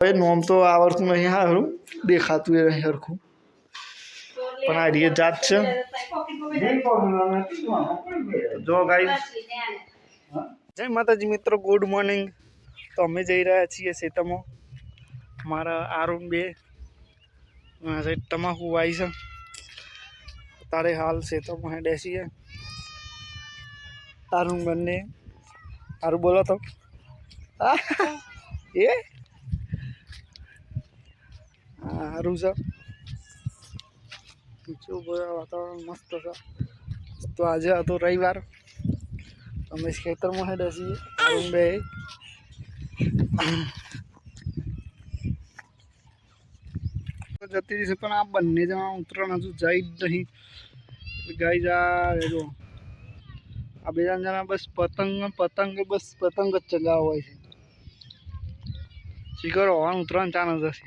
હવે નોમ તો આવડતું નહીં સારું દેખાતું એ નહીં સરખું પણ આ રીએ જાત છે જો ગાઈ જય માતાજી મિત્રો ગુડ મોર્નિંગ તો અમે જઈ રહ્યા છીએ ખેતરમાં મારા આરુણ બે આ સાઈડ તમાકુ વાઈ છે તારે હાલ ખેતરમાં હેડે છીએ આરુણ બંને આરું બોલો તો આ, એ સારું છે. બીજું બધા વાતાવરણ મસ્ત છે. તો આજે હતો રવિવાર. અમે ખેતરમાં હેડે છીએ. બે. જતી રહેશે પણ આ બંને જણા ઉતરણ હજુ જઈ જ નહીં. ગાઈ જા રેજો આ બે જણા બસ પતંગ પતંગ બસ પતંગ જ ચગાવવા હોય છે. શીખર હોવાનું ઉતરણ ચાન જ હશે.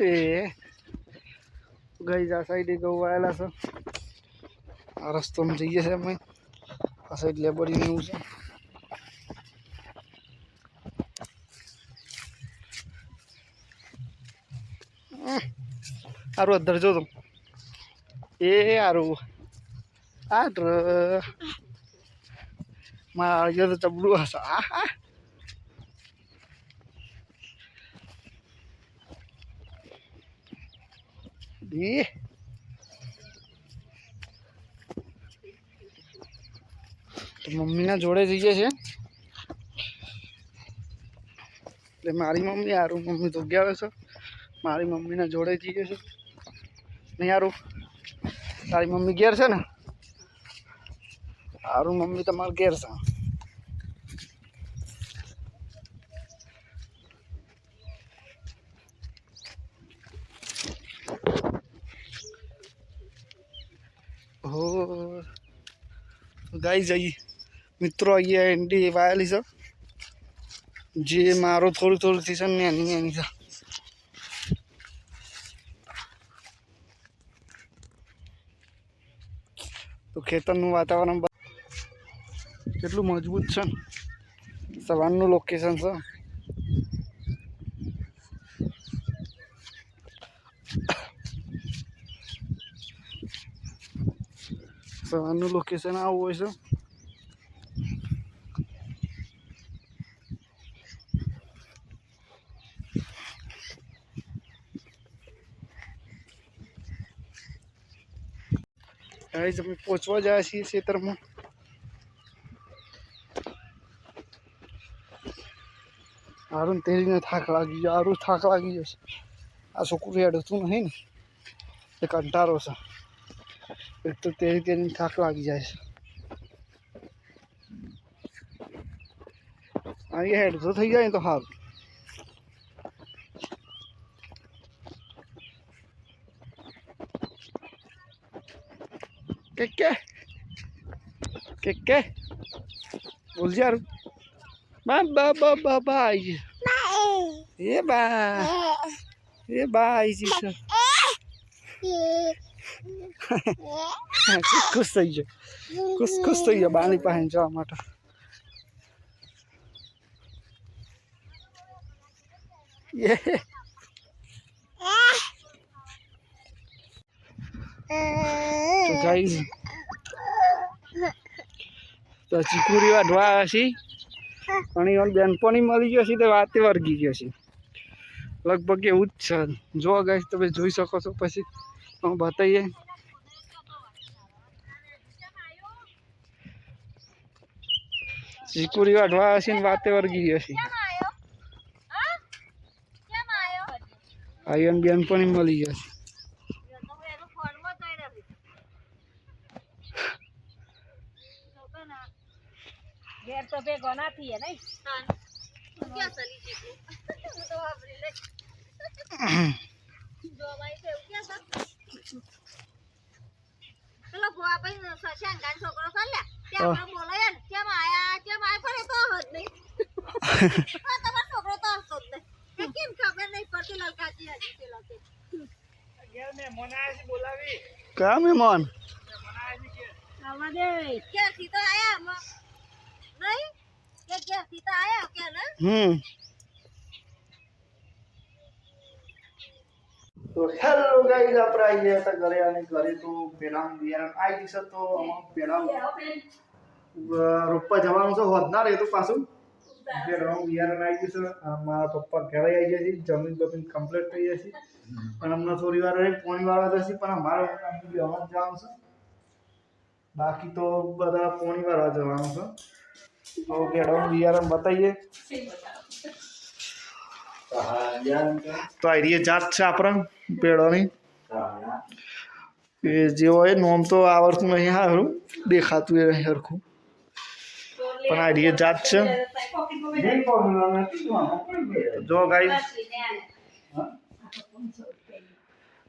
એ ગઈ જા સાઈડે ગૌ આવેલા છે. આ રસ્તોમાં જઈએ છે અમે. આ સાઈડ લેબરી એવું છે. આરું અધર જો તું. એ આરું આ મારા ચબડું હશે. આ હા એ. તો મમ્મીના જોડે જઈએ છે એટલે મારી મમ્મી હારું મમ્મી તો ગયા છે. મારી મમ્મીના જોડે જઈએ છે નહીં હારું તારી મમ્મી ઘેર છે ને? હારું મમ્મી તમારે ઘેર છે હો ગાઈ જઈએ મિત્રો, અહીંયા એન્ડી વાયેલી છે. જે મારો થોડું થોડું થી છે ને એની એની છે. તો ખેતરનું વાતાવરણ કેટલું મજબૂત છે સવારનું લોકેશન છે. સવારનું લોકેશન આવું હોય છે ગાઈઝ અમે પહોંચવા જાય છીએ ખેતરમાં હારું તેરીને થાક લાગી ગયો હારું થાક લાગી ગયો છે આ છોકરું હેડતું નહીં ને એ કંટારો છે એક તો તેરી તેરીને થાક લાગી જાય છે અહીં હેડતો થઈ જાય ને તો સારું કે કે કે કે બોલ યાર બા બા બા બા બાઈ એ બા એ બાઈ જી છે ખુશ થઈ ગયો. ખુશ ખુશ થઈ ગયો બાની પાસે જવા માટે. તો ગાઈઝ તો ચીકુરી અને ઈવન બેનપણી મળી ગયો છે, તે વાતે વર્ગી ગયો છે. લગભગ એવું જ છે. જો ગાઈસ, તમે જોઈ શકો છો પછી. હું બતાવીએ ચીકુરી વાઢવા છે ને વાતે વર્ગી ગયો છે આયન બેનપણી મળી ગયા છે ઘેર તો ભેગો ના થઈએ નહીં પેલો ભુવા ભાઈ ગાન છોકરો કર લે ત્યાં આપણે બોલાય ને કેમ આયા કેમ આયા પણ તો હદ નહીં. તમારો છોકરો તો હસતો જ નહીં. કેમ ખબર નહીં પડતી લલકાજી હજી પેલો કે. કયા મહેમાન? આવવા દે ક્યાંથી તો આયા મ- નહીં? કે આયા કે ને હમ. તો હેલો ગાઈઝ આપણે આવી ગયા હતા ઘરે અને ઘરે તો પેલા બિયારણ આવી જશે તો પેલા રોપા જવાનું છે હોદનાર એ તો પાછું. પેલા બિયારણ આવી જશે છે મારા પપ્પા ઘરે આવી ગયા છે જમીન બમીન કમ્પ્લીટ થઈ જશે પણ હમણાં થોડી વાર રહી પોણી વાળવા જશે પણ અમારે હમણાં જવાનું છે. બાકી તો બધા પોણી વાળવા જવાનું છે. તો કેળવાનું બિયારણ બતાવીએ. તો આઈડિયા જાત છે આપણા પેડોની એ જે હોય નોમ તો આવડતું નહીં સારું દેખાતું એ નહીં સરખું પણ આઈડિયા જાત છે જો ગાઈ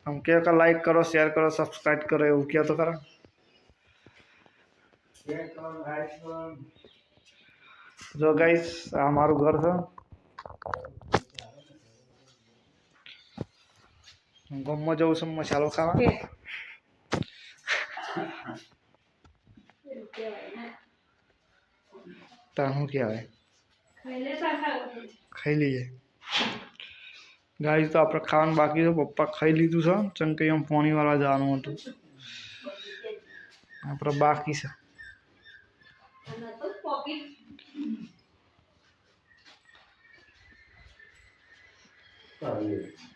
આમ કે કે લાઈક કરો શેર કરો સબસ્ક્રાઇબ કરો એવું કહો તો ખરા જો ગાઈસ આ મારું ઘર છે ગામમાં જવું છું મસાલો ખાવા તાર શું કહેવાય ખાઈ લઈએ ગાડી તો આપણે ખાવાનું બાકી છે પપ્પા ખાઈ લીધું છે ચમ કે એમ પોણી વાળા જવાનું હતું આપણે બાકી છે કેટલા C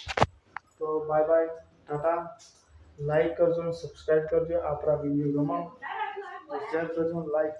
bye bye Tata like કરજો સબસ્ક્રાઈબ કરજો આપણા વિડીયો ગમો શેર કરજો લાઈક